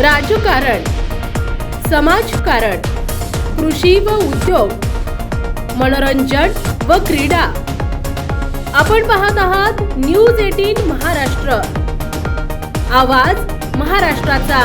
राजकारण समाजकारण कृषी व उद्योग मनोरंजन व क्रीडा. आपण पाहत आहात न्यूज एटीन महाराष्ट्र. आवाज महाराष्ट्राचा.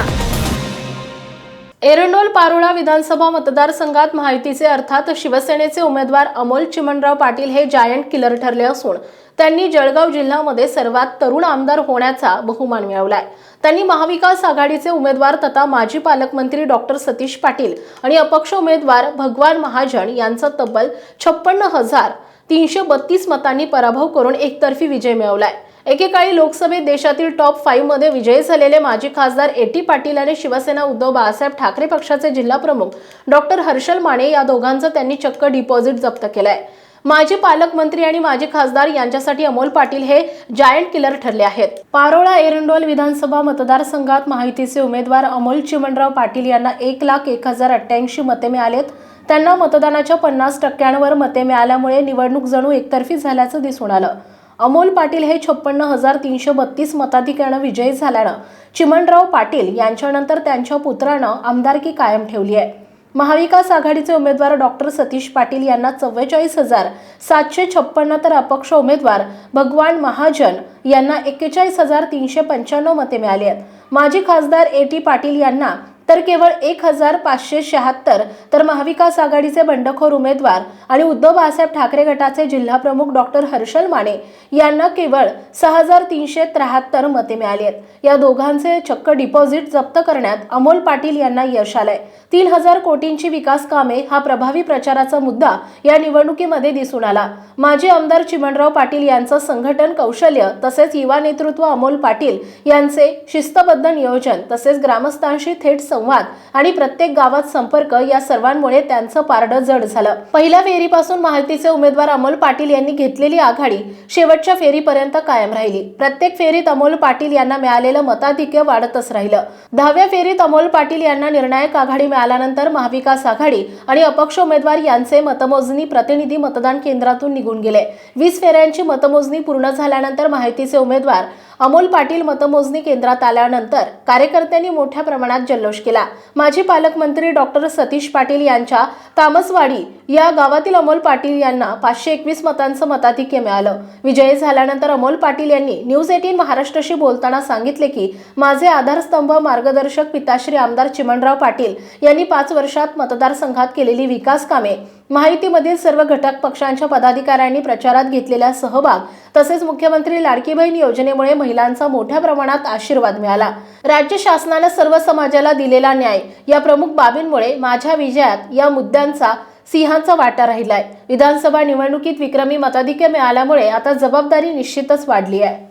एरंडोल पारोळा विधानसभा मतदारसंघात महायुतीचे अर्थात शिवसेनेचे उमेदवार अमोल चिमणराव पाटील हे जायंट किलर ठरले असून त्यांनी जळगाव जिल्ह्यामध्ये सर्वात तरुण आमदार होण्याचा बहुमान मिळवलाय. त्यांनी महाविकास आघाडीचे उमेदवार तथा माजी पालकमंत्री डॉक्टर सतीश पाटील आणि अपक्ष उमेदवार भगवान महाजन यांचा तब्बल छप्पन्न हजार तीनशे बत्तीस मतांनी पराभव करून एकतर्फी विजय मिळवलाय. एकेकाळी लोकसभेत देशातील टॉप फाईव्हमध्ये विजयी झालेले माजी खासदार ए टी पाटील आणि शिवसेना उद्धव बाळासाहेब ठाकरे पक्षाचे जिल्हा प्रमुख डॉक्टर हर्षल माने या दोघांचं त्यांनी चक्क डिपॉझिट जप्त केलंय. माजी पालकमंत्री आणि माजी खासदार यांच्यासाठी अमोल पाटील हे जायंट किलर ठरले आहेत. पारोळा एरंडोल विधानसभा मतदारसंघात महायुतीचे उमेदवार अमोल चिमणराव पाटील यांना एक लाख एक हजार अठ्ठ्याऐंशी मते मिळालेत. त्यांना मतदानाच्या पन्नास टक्क्यांवर मते मिळाल्यामुळे निवडणूक जणू एकतर्फी झाल्याचं दिसून आलं. अमोल पाटील हे छप्पन्न हजार तीनशे बत्तीस मताधिक्यानं विजयी झाल्यानं चिमणराव पाटील यांच्यानंतर त्यांच्या पुत्रानं आमदारकी कायम ठेवली आहे. महाविकास आघाडीचे उमेदवार डॉक्टर सतीश पाटील यांना चव्वेचाळीस हजार सातशे छप्पन्न तर अपक्ष उमेदवार भगवान महाजन यांना एक्केचाळीस हजार तीनशे पंच्याण्णव मते मिळाली आहेत. माजी खासदार ए टी पाटील यांना तर केवळ एक हजार पाचशे शहात्तर तर महाविकास आघाडीचे बंडखोर उमेदवार आणि उद्धव बाळासाहेब ठाकरे गटाचे जिल्हाप्रमुख डॉक्टर हर्षल माने यांना केवळ सहा हजार तीनशे त्र्याहत्तर मते मिळाली आहेत. या दोघांचे चक्क डिपॉझिट जप्त करण्यात अमोल पाटील यांना यश आलंय. तीन हजार कोटींची विकास कामे हा प्रभावी प्रचाराचा मुद्दा या निवडणुकीमध्ये दिसून आला. माजी आमदार चिमणराव पाटील यांचं संघटन कौशल्य तसेच युवा नेतृत्व अमोल पाटील यांचे शिस्तबद्ध नियोजन तसेच ग्रामस्थांशी थेट संवाद आणि प्रत्येक गावात संपर्क या सर्वांमुळे त्यांचं पारडं जड झालं. पहिल्या फेरीपासून महायुतीचे उमेदवार अमोल पाटील यांनी घेतलेली आघाडी शेवटच्या फेरीपर्यंत कायम राहिली. प्रत्येक फेरीत अमोल पाटील यांना मिळालेलं मताधिक्य वाढतच राहिलं. दहाव्या फेरीत अमोल पाटील यांना निर्णायक आघाडी मिळाल्यानंतर महाविकास आघाडी आणि अपक्ष उमेदवार यांचे मतमोजणी प्रतिनिधी मतदान केंद्रातून निघून गेले. वीस फेऱ्यांची मतमोजणी पूर्ण झाल्यानंतर माहितीचे उमेदवार अमोल पाटील मतमोजणी केंद्रात आल्यानंतर कार्यकर्त्यांनी मोठ्या प्रमाणात जल्लोष केला. माजी पालकमंत्री डॉक्टर सतीश पाटील यांच्या तामसवाडी या गावातील अमोल पाटील यांना पाचशे एकवीस मतांचं मताधिक्य मिळालं. विजयी झाल्यानंतर अमोल पाटील यांनी न्यूज एटीन महाराष्ट्राशी बोलताना सांगितले की माझे आधारस्तंभ मार्गदर्शक पिताश्री आमदार चिमणराव पाटील यांनी पाच वर्षात मतदारसंघात केलेली विकास कामे माहितीमधील सर्व घटक पक्षांच्या पदाधिकाऱ्यांनी प्रचारात घेतलेला सहभाग तसेच मुख्यमंत्री लाडकी बहीण योजनेमुळे महिलांचा मोठ्या प्रमाणात आशीर्वाद मिळाला. राज्य शासनानं सर्व समाजाला दिलेला न्याय या प्रमुख बाबींमुळे माझ्या विजयात या मुद्द्यांचा सिंहांचा वाटा राहिलाय. विधानसभा निवडणुकीत विक्रमी मताधिक्य मिळाल्यामुळे आता जबाबदारी निश्चितच वाढली आहे.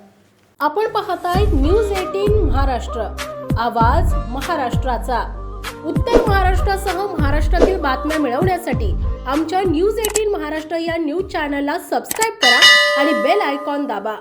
आपण पाहताय न्यूज एटीन महाराष्ट्र. आवाज महाराष्ट्राचा. उत्तर महाराष्ट्रासह महाराष्ट्रातील बातम्या मिळवण्यासाठी आमच्या न्यूज एटीन महाराष्ट्र या न्यूज चॅनलला सबस्क्राईब करा आणि बेल आयकॉन दाबा.